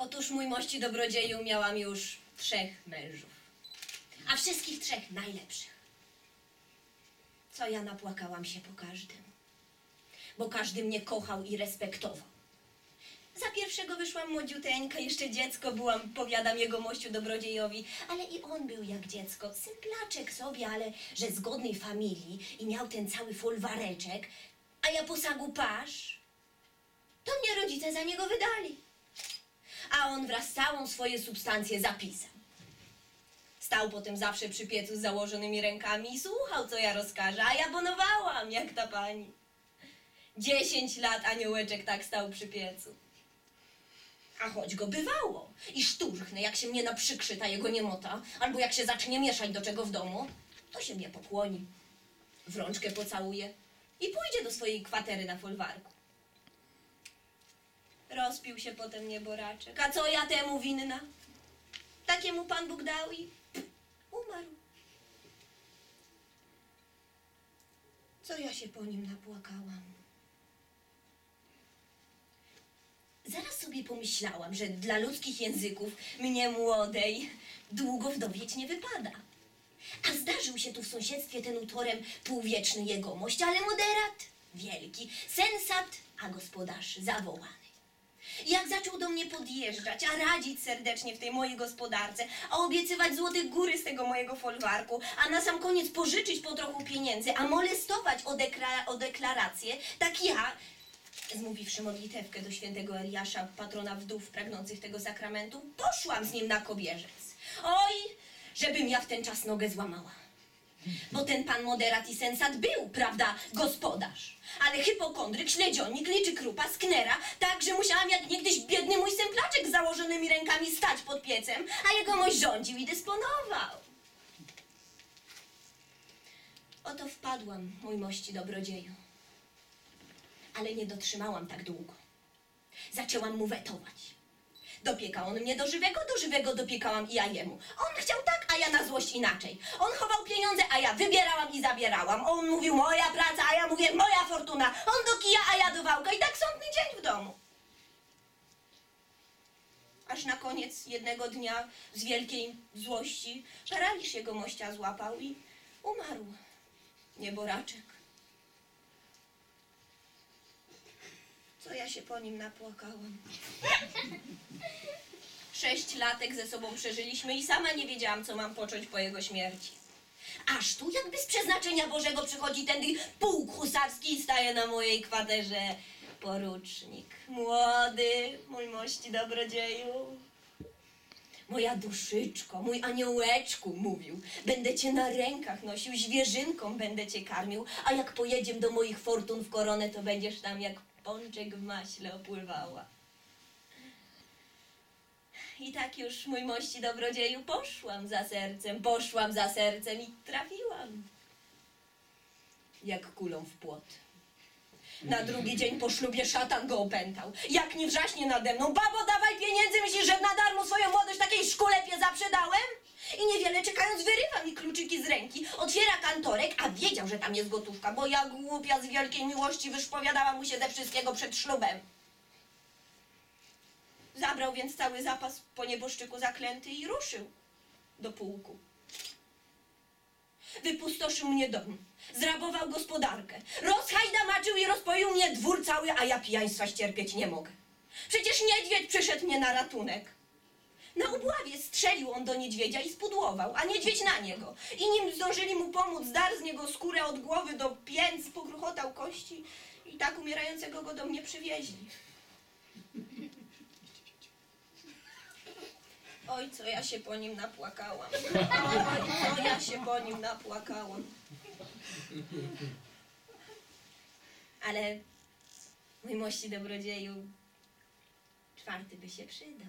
Otóż mój mości dobrodzieju miałam już trzech mężów. A wszystkich trzech najlepszych. Co ja napłakałam się po każdym. Bo każdy mnie kochał i respektował. Za pierwszego wyszłam młodziuteńka, jeszcze dziecko byłam, powiadam jego mościu dobrodziejowi, ale i on był jak dziecko, symplaczek sobie, ale że z godnej familii i miał ten cały folwareczek, a ja posagu pasz, to mnie rodzice za niego wydali. A on wraz całą swoje substancje zapisał. Stał potem zawsze przy piecu z założonymi rękami i słuchał, co ja rozkażę, a ja bonowałam, jak ta pani. Dziesięć lat aniołeczek tak stał przy piecu. A choć go bywało i szturchnę, jak się mnie naprzykrzy ta jego niemota, albo jak się zacznie mieszać do czego w domu, to się mnie pokłoni, w rączkę pocałuje i pójdzie do swojej kwatery na folwarku. Rozpił się potem nieboraczek. A co ja temu winna? Takiemu Pan Bóg dał i umarł. Co ja się po nim napłakałam? Zaraz sobie pomyślałam, że dla ludzkich języków mnie młodej długo wdowieć nie wypada. A zdarzył się tu w sąsiedztwie ten utorem półwieczny jegomość, ale moderat wielki, sensat, a gospodarz zawołany. Zaczął do mnie podjeżdżać, a radzić serdecznie w tej mojej gospodarce, a obiecywać złote góry z tego mojego folwarku, a na sam koniec pożyczyć po trochu pieniędzy, a molestować o, dekla o deklarację, tak ja, zmówiwszy modlitewkę do świętego Eliasza, patrona wdów pragnących tego sakramentu, poszłam z nim na kobierzec. Oj, żebym ja w ten czas nogę złamała. Bo ten pan moderat i sensat był, prawda, gospodarz. Ale hipokondryk, śledzionnik, liczy krupa, sknera, tak, że musiałam jak niegdyś biedny mój semplaczek z założonymi rękami stać pod piecem, a jego mość rządził i dysponował. Oto wpadłam, mój mości dobrodzieju. Ale nie dotrzymałam tak długo. Zaczęłam mu wetować. Dopiekał on mnie do żywego, do żywego dopiekałam i ja jemu. On chciał tak, a ja na złość inaczej. On chował pieniądze, a ja wybierałam i zabierałam. On mówił moja praca, a ja mówię moja fortuna. On do kija, a ja do wałka i tak sądny dzień w domu. Aż na koniec jednego dnia z wielkiej złości paraliż jego mościa złapał i umarł. Nieboraczek. Co się po nim napłakałam. Sześć latek ze sobą przeżyliśmy i sama nie wiedziałam, co mam począć po jego śmierci. Aż tu jakby z przeznaczenia Bożego przychodzi tędy pułk husarski i staje na mojej kwaterze porucznik. Młody, mój mości dobrodzieju. Moja duszyczko, mój aniołeczku, mówił, będę cię na rękach nosił, zwierzynką będę cię karmił, a jak pojedziemy do moich fortun w koronę, to będziesz tam jak pączek w maśle opływała. I tak już, mój mości dobrodzieju, poszłam za sercem, poszłam za sercem i trafiłam. Jak kulą w płot. Na drugi dzień po ślubie szatan go opętał. Jak nie wrzaśnie nade mną, babo dawaj pieniędzy, myślisz, że na darmo swoją młodość takiej szkulepie zaprzedałem? I niewiele czekając wyrywa mi kluczyki z ręki, otwiera kantorek, a wiedział, że tam jest gotówka, bo ja głupia z wielkiej miłości wyszpowiadała mu się ze wszystkiego przed ślubem. Zabrał więc cały zapas po nieboszczyku zaklęty i ruszył do pułku. Wypustoszył mnie dom, zrabował gospodarkę, rozhajdamaczył i rozpoił mnie dwór cały, a ja pijaństwa ścierpieć nie mogę. Przecież niedźwiedź przyszedł mnie na ratunek. Na ubławie strzelił on do niedźwiedzia i spudłował, a niedźwiedź na niego. I nim zdążyli mu pomóc, zdarł z niego skórę od głowy do pięc, pogruchotał kości i tak umierającego go do mnie przywieźli. Oj, co ja się po nim napłakałam. Oj, co ja się po nim napłakałam. Ale mój mości dobrodzieju, czwarty by się przydał.